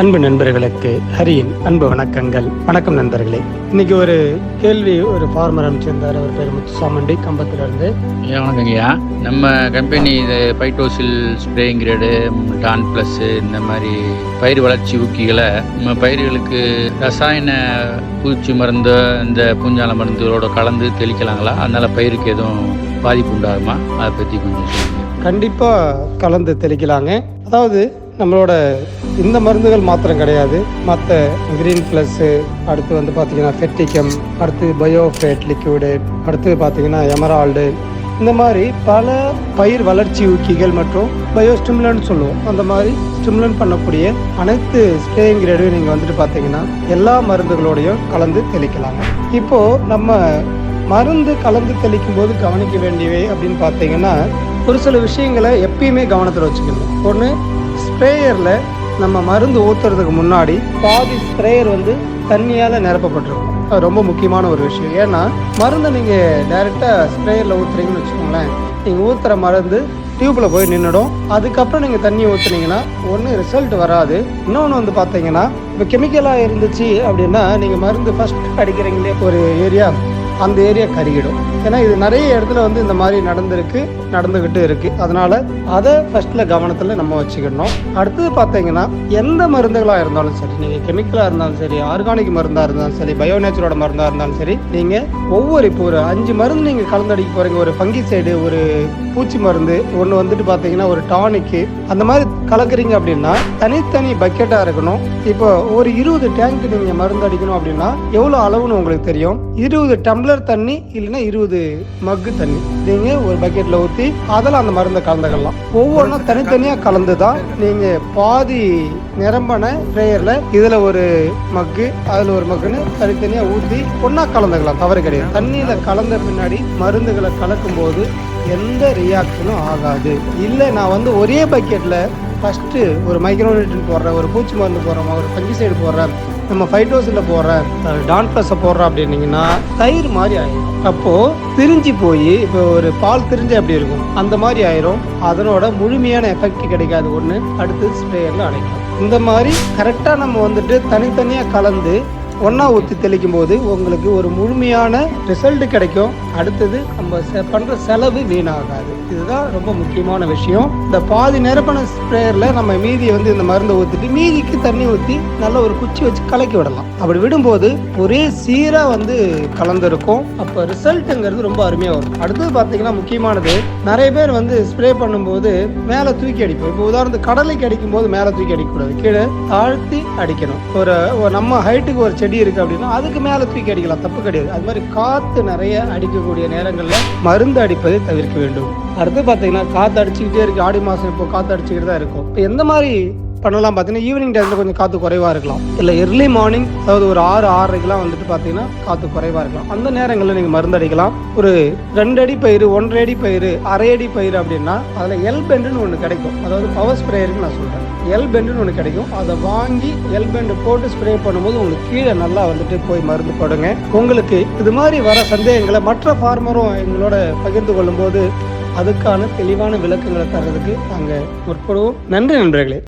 அன்பு நண்பர்களுக்கு ஹரியின் அன்பு வணக்கங்கள். வணக்கம் நண்பர்களே. இன்னைக்கு ஒரு கேள்வி ஒரு ஃபார்மர் அமைச்சிருந்தார் அவர் பேர் முத்துசாமண்டி கம்பத்துல இருந்து வணக்கங்கய்யா நம்ம கம்பெனி இது பைட்டோசில் ஸ்ப்ரேயிங் கிரேடு டான் ப்ளஸ் இந்த மாதிரி பயிர் வளர்ச்சி ஊக்கிகளை நம்ம பயிர்களுக்கு ரசாயன பூச்சி மருந்து இந்த பூஞ்சால மருந்துகளோட கலந்து தெளிக்கலாங்களா? அதனால பயிருக்கு எதுவும் பாதிப்பு உண்டாகுமா? அதை பற்றி கொஞ்சம் சொல்லுங்க. கண்டிப்பா கலந்து தெளிக்கலாங்க. அதாவது நம்மளோட இந்த மருந்துகள் மாத்திரம் கிடையாது. மற்ற கிரீன் ப்ளஸ்ஸு அடுத்து வந்து பார்த்தீங்கன்னா ஃபெட்டிக்கம் அடுத்து பயோஃபேட் லிக்விடு அடுத்து பார்த்தீங்கன்னா எமரால்டு இந்த மாதிரி பல பயிர் வளர்ச்சி ஊக்கிகள் மற்றும் பயோ பயோஸ்டிமுலன்ட் சொல்லுவோம். அந்த மாதிரி ஸ்டிம்லன் பண்ணக்கூடிய அனைத்து ஸ்ப்ரேயிங் கிரேடையும் நீங்கள் வந்துட்டு பார்த்தீங்கன்னா எல்லா மருந்துகளோடையும் கலந்து தெளிக்கலாங்க. இப்போது நம்ம மருந்து கலந்து தெளிக்கும் போது கவனிக்க வேண்டியவை அப்படின்னு பார்த்தீங்கன்னா ஒரு சில விஷயங்களை எப்பயுமே கவனத்தில் வச்சுக்கணும். ஒன்று ஸ்ப்ரேயரில் நம்ம மருந்து ஊற்றுறதுக்கு முன்னாடி பாதி ஸ்ப்ரேயர் வந்து தண்ணியால் நிரப்பப்பட்டிருக்கும். அது ரொம்ப முக்கியமான ஒரு விஷயம். ஏன்னா மருந்தை நீங்கள் டைரெக்டாக ஸ்ப்ரேயரில் ஊற்றுறீங்கன்னு வச்சுக்கோங்களேன். நீங்கள் ஊற்றுற மருந்து டியூப்பில் போய் நின்றுடும் அதுக்கப்புறம் நீங்கள் தண்ணி ஊற்றுனீங்கன்னா ஒன்று ரிசல்ட் வராது. இன்னொன்று வந்து பார்த்தீங்கன்னா இப்போ கெமிக்கலாக இருந்துச்சு அப்படின்னா நீங்கள் மருந்து ஃபஸ்ட் அடிக்கிறீங்களே ஒரு ஏரியா அந்த ஏரியா கருகிடும். ஏன்னா இது நிறைய இடத்துல வந்து இந்த மாதிரி நடந்திருக்கு நடந்துக்கிட்டு இருக்கு. அதனால அதை ஃபர்ஸ்ட்ல கவனத்தில் நம்ம வச்சுக்கணும். அடுத்தது பார்த்தீங்கன்னா எந்த மருந்துகளாக இருந்தாலும் சரி நீங்கள் கெமிக்கலாக இருந்தாலும் சரி ஆர்கானிக் மருந்தாக இருந்தாலும் சரி பயோ நேச்சரோட மருந்தாக இருந்தாலும் சரி நீங்கள் ஒவ்வொரு இப்போ ஒரு அஞ்சு மருந்து நீங்கள் கலந்தடிக்க போறீங்க. ஒரு ஃபங்கி சைடு ஒரு பூச்சி மருந்து ஒன்று வந்துட்டு பார்த்தீங்கன்னா ஒரு டானிக்கு அந்த மாதிரி கலக்குறீங்க அப்படின்னா தனித்தனி பக்கெட்டாக இருக்கணும். இப்போ ஒரு இருபது டேங்க் நீங்கள் மருந்து அடிக்கணும் அப்படின்னா எவ்வளோ அளவுன்னு உங்களுக்கு தெரியும்? இருபது டம்ளர் தண்ணி இல்லைன்னா இருபது மக்கு தண்ணி. நீங்கள் ஒரு பக்கெட்டில் ஊற்றி அதில் அந்த மருந்தை கலந்துக்கலாம். ஒவ்வொன்றும் தனித்தனியாக கலந்து தான் நீங்கள் பாதி நிரம்பின ப்ரேயரில் இதில் ஒரு மக்கு அதில் ஒரு மக்குன்னு தனித்தனியாக ஊற்றி ஒன்றா கலந்துக்கலாம். தவறு கிடையாது. தண்ணியில் கலந்த பின்னாடி மருந்துகளை கலக்கும்போது எந்த ரியாக்ஷனும் ஆகாது. இல்லை நான் வந்து ஒரே பக்கெட்டில் ஃபஸ்ட்டு ஒரு மைக்ரோனிட்டன் போடுறேன் ஒரு பூச்சி மருந்து போடுறேன் ஒரு ஃபங்கிசைடு போடுறேன். நம்ம ஃபைட்டோஸில் போடுற டான் ப்ளஸை போடுறோம் அப்படின்னீங்கன்னா தயிர் மாதிரி ஆயிடும் அப்போது திரிஞ்சு போய் இப்போ ஒரு பால் திரிஞ்சு அப்படி இருக்கும். அந்த மாதிரி ஆயிரும். அதனோட முழுமையான எஃபெக்ட் கிடைக்காது. ஒன்று அடுத்து ஸ்ப்ரேயரில் அடைக்கும் இந்த மாதிரி கரெக்டாக நம்ம வந்துட்டு தனித்தனியாக கலந்து ஒன்றா ஊற்றி தெளிக்கும் போது உங்களுக்கு ஒரு முழுமையான ரிசல்ட் கிடைக்கும். அடுத்தது நம்ம செ பண்ணுற செலவு வீணாகாது. இதுதான் ரொம்ப முக்கியமான விஷயம். இந்த பாதி நிரப்பண ஸ்ப்ரேயரில் நம்ம மீதியை வந்து இந்த மருந்தை ஊற்றிட்டு மீதிக்கு தண்ணி ஊற்றி நல்ல ஒரு குச்சி வச்சு கலக்கி விடலாம். அப்படி விடும்போது ஒரே சீராக வந்து கலந்துருக்கும். அப்போ ரிசல்ட்டுங்கிறது ரொம்ப அருமையாக வரும். அடுத்தது பார்த்தீங்கன்னா முக்கியமானது நிறைய பேர் வந்து ஸ்ப்ரே பண்ணும்போது மேலே தூக்கி அடிப்போம். இப்போ உதாரணத்துக்கு கடலைக்கு அடிக்கும் போது மேலே தூக்கி அடிக்கக்கூடாது. கீழே தாழ்த்தி அடிக்கணும். ஒரு ஒரு நம்ம ஹைட்டுக்கு ஒரு செடி இருக்கு அப்படின்னா அதுக்கு மேலே தூக்கி அடிக்கலாம். தப்பு கிடையாது. அது மாதிரி காற்று நிறைய அடிக்கக்கூடிய நேரங்களில் மருந்து அடிப்பதை தவிர்க்க வேண்டும். அடுத்து பார்த்தீங்கன்னா காற்று அடிச்சுக்கிட்டே இருக்கு. ஆடி மாதம் இப்போ காற்று அடிச்சுக்கிட்டு தான் இருக்கும். இப்போ எந்த மாதிரி பண்ணலாம் பார்த்தீங்கன்னா ஈவினிங் டைமில் கொஞ்சம் காற்று குறைவாக இருக்கலாம். இல்லை எர்லி மார்னிங் அதாவது ஒரு ஆறு ஆறரைக்கெலாம் வந்துட்டு பார்த்தீங்கன்னா காற்று குறைவாக இருக்கலாம். அந்த நேரங்களில் நீங்கள் மருந்தடிக்கலாம். ஒரு ரெண்டு அடி பயிர் ஒன்றரை அடி பயிர் அரை அடி பயிர் அப்படின்னா அதில் எல் பெண்டுன்னு ஒன்று கிடைக்கும். அதாவது பவர் ஸ்ப்ரேயருக்கு நான் சொல்கிறேன் எல் பெண்டுன்னு ஒன்று கிடைக்கும். அதை வாங்கி எல் பெண்டு போட்டு ஸ்ப்ரே பண்ணும்போது உங்களுக்கு கீழே நல்லா வந்துட்டு போய் மருந்து போடுங்க. உங்களுக்கு இது மாதிரி வர சந்தேகங்களை மற்ற ஃபார்மரும் எங்களோட பகிர்ந்து கொள்ளும்போது அதுக்கான தெளிவான விளக்கங்களை தர்றதுக்கு நாங்கள் முற்படுவோம். நன்றி நண்பர்களே.